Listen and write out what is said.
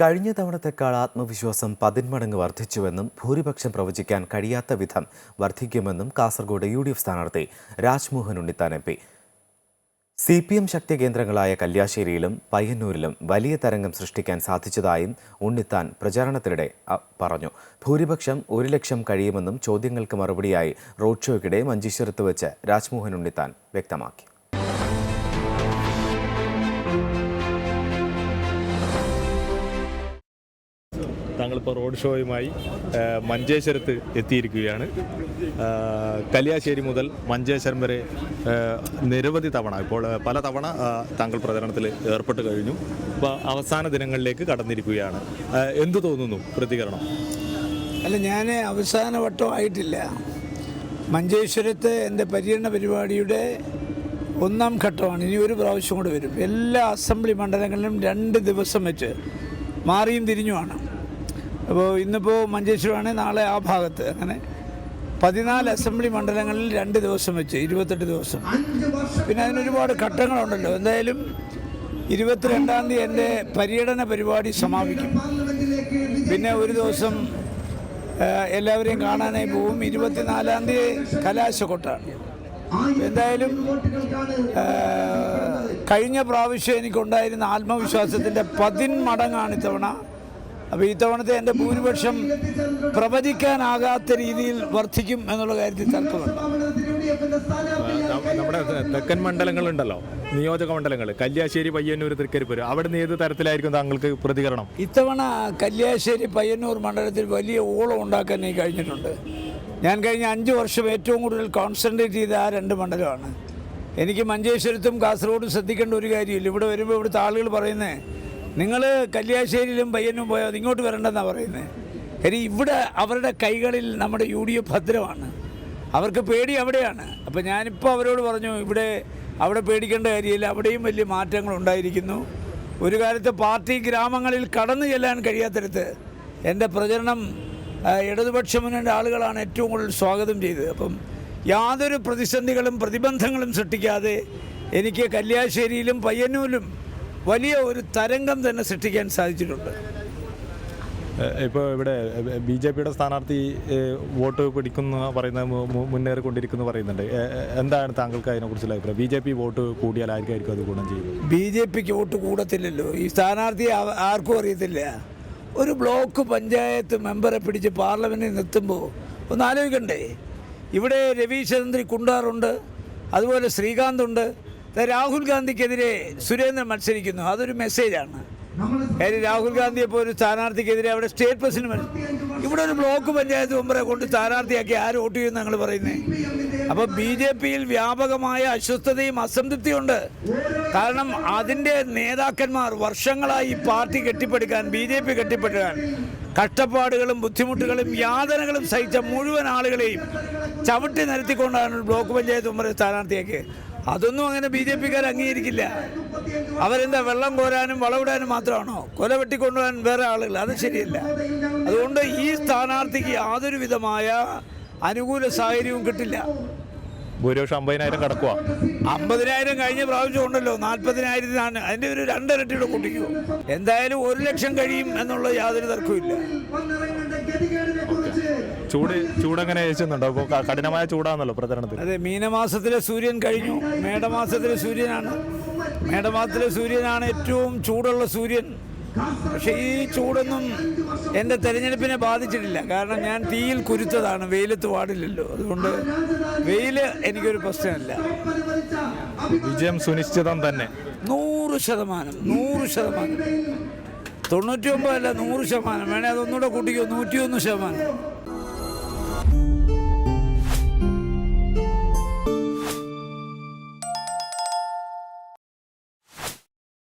കഴിഞ്ഞ തവണത്തെക്കാൾ ആത്മവിശ്വാസം പതിന്മടങ്ങ് വർദ്ധിച്ചുവെന്നും ഭൂരിപക്ഷം പ്രവചിക്കാൻ കഴിയാത്ത വിധം വർദ്ധിക്കുമെന്നും കാസർഗോഡ് യു ഡി എഫ് സ്ഥാനാർത്ഥി Rajmohan Unnithan M P. C P M ശക്തി കേന്ദ്രങ്ങളായ കല്യാശ്ശേരിയിലും പയ്യന്നൂരിലും വലിയ തരംഗം സൃഷ്ടിക്കാൻ സാധിച്ചതായും ഉണ്ണിത്താൻ പ്രചാരണത്തിനിടെ പറഞ്ഞു. ഭൂരിപക്ഷം ഒരു ലക്ഷം കഴിയുമെന്നും ചോദ്യങ്ങൾക്ക് മറുപടിയായി റോഡ് ഷോയ്ക്കിടെ മഞ്ചേശ്വരത്ത് വെച്ച് രാജ്മോഹൻ ഉണ്ണിത്താൻ വ്യക്തമാക്കി. താങ്കളിപ്പോൾ റോഡ് ഷോയുമായി മഞ്ചേശ്വരത്ത് എത്തിയിരിക്കുകയാണ്. കല്യാശ്ശേരി മുതൽ മഞ്ചേശ്വരം വരെ നിരവധി തവണ ഇപ്പോൾ പല തവണ താങ്കൾ പ്രചരണത്തിൽ ഏർപ്പെട്ട് കഴിഞ്ഞു. ഇപ്പോൾ അവസാന ദിനങ്ങളിലേക്ക് കടന്നിരിക്കുകയാണ്. എന്തു തോന്നുന്നു പ്രതികരണം? അല്ല ഞാൻ അവസാന വട്ടമായിട്ടില്ല മഞ്ചേശ്വരത്ത് എന്റെ പര്യടന പരിപാടിയുടെ ഒന്നാം ഘട്ടമാണ്. ഇനി ഒരു പ്രാവശ്യം കൂടെ വരും. എല്ലാ അസംബ്ലി മണ്ഡലങ്ങളിലും രണ്ട് ദിവസം വെച്ച് മാറിയും തിരിഞ്ഞുമാണ്. അപ്പോൾ ഇന്നിപ്പോൾ മഞ്ചേശ്വരമാണ് നാളെ ആ ഭാഗത്ത്. അങ്ങനെ പതിനാല് അസംബ്ലി മണ്ഡലങ്ങളിൽ രണ്ട് ദിവസം വെച്ച് ഇരുപത്തെട്ട് ദിവസം. പിന്നെ അതിനൊരുപാട് ഘട്ടങ്ങളുണ്ടല്ലോ. എന്തായാലും ഇരുപത്തിരണ്ടാം തീയതി എന്റെ പര്യടന പരിപാടി സമാപിക്കും. പിന്നെ ഒരു ദിവസം എല്ലാവരെയും കാണാനായി പോവും. ഇരുപത്തിനാലാം തീയതി കലാശക്കൊട്ടാണ്. എന്തായാലും കഴിഞ്ഞ പ്രാവശ്യം എനിക്കുണ്ടായിരുന്ന ആത്മവിശ്വാസത്തിന്റെ പതിന്മടങ്ങാണ് ഇത്തവണ അപ്പോൾ ഇത്തവണത്തെ എന്റെ ഭൂരിപക്ഷം പ്രവചിക്കാനാകാത്ത രീതിയിൽ വർദ്ധിക്കും എന്നുള്ള കാര്യത്തിൽ തർക്കമുണ്ട്. നമ്മുടെ തെക്കൻ മണ്ഡലങ്ങളുണ്ടല്ലോ നിയോജക മണ്ഡലങ്ങൾ കല്യാശ്ശേരി പയ്യന്നൂർ തൃക്കരിപ്പൂർ അവിടെ നിന്ന് ഏത് തരത്തിലായിരിക്കും താങ്കൾക്ക് പ്രതികരണം? ഇത്തവണ കല്യാശ്ശേരി പയ്യന്നൂർ മണ്ഡലത്തിൽ വലിയ ഓളം ഉണ്ടാക്കാൻ എനിക്ക് കഴിഞ്ഞിട്ടുണ്ട്. ഞാൻ കഴിഞ്ഞ അഞ്ച് വർഷം ഏറ്റവും കൂടുതൽ കോൺസെൻട്രേറ്റ് ചെയ്ത ആ രണ്ട് മണ്ഡലമാണ്. എനിക്ക് മഞ്ചേശ്വരത്തും കാസർഗോഡും ശ്രദ്ധിക്കേണ്ട ഒരു കാര്യമില്ല. ഇവിടെ വരുമ്പോൾ ഇവിടുത്തെ ആളുകൾ പറയുന്നത് നിങ്ങൾ കല്യാശ്ശേരിയിലും പയ്യനും പോയാൽ ഇങ്ങോട്ട് വരണ്ടെന്നാണ് പറയുന്നത് കാര്യം ഇവിടെ അവരുടെ കൈകളിൽ നമ്മുടെ യു ഡി എഫ് ഭദ്രമാണ്. അവർക്ക് പേടി അവിടെയാണ്. അപ്പോൾ ഞാനിപ്പോൾ അവരോട് പറഞ്ഞു ഇവിടെ അവിടെ പേടിക്കേണ്ട കാര്യമില്ല അവിടെയും വലിയ മാറ്റങ്ങൾ ഉണ്ടായിരിക്കുന്നു. ഒരു കാലത്ത് പാർട്ടി ഗ്രാമങ്ങളിൽ കടന്നു ചെല്ലാൻ കഴിയാത്തടത്ത് എന്റെ പ്രചരണം ഇടതുപക്ഷ മുന്നണിയുടെ ആളുകളാണ് ഏറ്റവും കൂടുതൽ സ്വാഗതം ചെയ്തത്. അപ്പം യാതൊരു പ്രതിസന്ധികളും പ്രതിബന്ധങ്ങളും സൃഷ്ടിക്കാതെ എനിക്ക് കല്യാശ്ശേരിയിലും പയ്യന്നൂരിലും വലിയ ഒരു തരംഗം തന്നെ സൃഷ്ടിക്കാൻ സാധിച്ചിട്ടുണ്ട്. ഇപ്പോൾ ഇവിടെ ബി ജെ പിയുടെ സ്ഥാനാർത്ഥി വോട്ട് പിടിക്കുന്ന പറയുന്ന മുന്നേറിക്കൊണ്ടിരിക്കുന്നു പറയുന്നുണ്ട്. എന്താണ് താങ്കൾക്ക് അതിനെക്കുറിച്ചുള്ള അഭിപ്രായം? ബി ജെ പി വോട്ട് കൂടിയാൽ ആർക്കായിരിക്കും അത് ഗുണം ചെയ്യുന്നത് ബി ജെ പിക്ക് വോട്ട് കൂടത്തില്ലല്ലോ. ഈ സ്ഥാനാർത്ഥി ആർക്കും അറിയത്തില്ല. ഒരു ബ്ലോക്ക് പഞ്ചായത്ത് മെമ്പറെ പിടിച്ച് പാർലമെന്റിൽ നിർത്തുമ്പോൾ ഒന്ന് ആലോചിക്കണ്ടേ? ഇവിടെ രവീശ്ചന്ദ്രി കുണ്ടാറുണ്ട് അതുപോലെ ശ്രീകാന്ത് ഉണ്ട് ദാ രാഹുൽ ഗാന്ധിക്കെതിരെ സുരേന്ദ്രൻ മത്സരിക്കുന്നു. അതൊരു മെസ്സേജാണ്. കാര്യം രാഹുൽ ഗാന്ധിയെ ഒരു സ്ഥാനാർത്ഥിക്കെതിരെ അവിടെ സ്റ്റേറ്റ് പ്രസിഡന്റ് ഇവിടെ ഒരു ബ്ലോക്ക് പഞ്ചായത്ത് മെമ്പറെ കൊണ്ട് സ്ഥാനാർത്ഥിയാക്കി ആര് വോട്ട് ചെയ്യുന്ന ഞങ്ങൾ പറയുന്നത് അപ്പോൾ ബി ജെ പിയിൽ വ്യാപകമായ അസ്വസ്ഥതയും അസംതൃപ്തിയുണ്ട്. കാരണം അതിന്റെ നേതാക്കന്മാർ വർഷങ്ങളായി ഈ പാർട്ടി കെട്ടിപ്പടുക്കാൻ ബി ജെ പി കെട്ടിപ്പടുക്കാൻ കഷ്ടപ്പാടുകളും ബുദ്ധിമുട്ടുകളും യാതനകളും സഹിച്ച മുഴുവൻ ആളുകളെയും ചവിട്ടി നിരത്തിക്കൊണ്ടാണ് ബ്ലോക്ക് പഞ്ചായത്ത് മെമ്പറെ സ്ഥാനാർത്ഥിയാക്കി അതൊന്നും അങ്ങനെ ബി ജെ പിക്കാർ അംഗീകരിക്കില്ല. അവരെന്താ വെള്ളം കോരാനും വളവിടാനും മാത്രമാണോ? കൊല വെട്ടിക്കൊണ്ടുപോകാൻ വേറെ ആളുകൾ അത് ശരിയല്ല. അതുകൊണ്ട് ഈ സ്ഥാനാർത്ഥിക്ക് യാതൊരു വിധമായ അനുകൂല സാഹചര്യവും കിട്ടില്ല. ഭൂരിപക്ഷം അമ്പതിനായിരം കടക്കുക അമ്പതിനായിരം കഴിഞ്ഞ പ്രാവശ്യം ഉണ്ടല്ലോ നാൽപ്പതിനായിരത്തിനാണ് അതിന്റെ ഒരു രണ്ടിരട്ടിയുടെ കൂട്ടിക്കോ. എന്തായാലും ഒരു ലക്ഷം കഴിയും എന്നുള്ള യാതൊരു തർക്കവും ചൂട് ചൂടെങ്ങനെ ഏച്ചുന്നുണ്ടോ ഇപ്പോൾ കഠിനമായ ചൂടാണല്ലോ പ്രചരണത്തിൽ. അതെ മീനമാസത്തിലെ സൂര്യൻ കഴിഞ്ഞു. മേടമാസത്തിലെ സൂര്യനാണ്. മേടമാസത്തിലെ സൂര്യനാണ് ഏറ്റവും ചൂടുള്ള സൂര്യൻ. പക്ഷേ ഈ ചൂടൊന്നും എന്റെ തെരഞ്ഞെടുപ്പിനെ ബാധിച്ചിട്ടില്ല. കാരണം ഞാൻ തീയിൽ കുരുത്തതാണ്. വെയിലത്ത് പാടില്ലല്ലോ. അതുകൊണ്ട് വെയിൽ എനിക്കൊരു പ്രശ്നമല്ല. വിജയം സുനിശ്ചിതം തന്നെ. നൂറ് ശതമാനം നൂറ് ശതമാനം. തൊണ്ണൂറ്റി ഒമ്പതല്ല നൂറ് ശതമാനം. വേണേ അതൊന്നുകൂടെ കൂട്ടിക്കോ. നൂറ്റിയൊന്ന് ശതമാനം.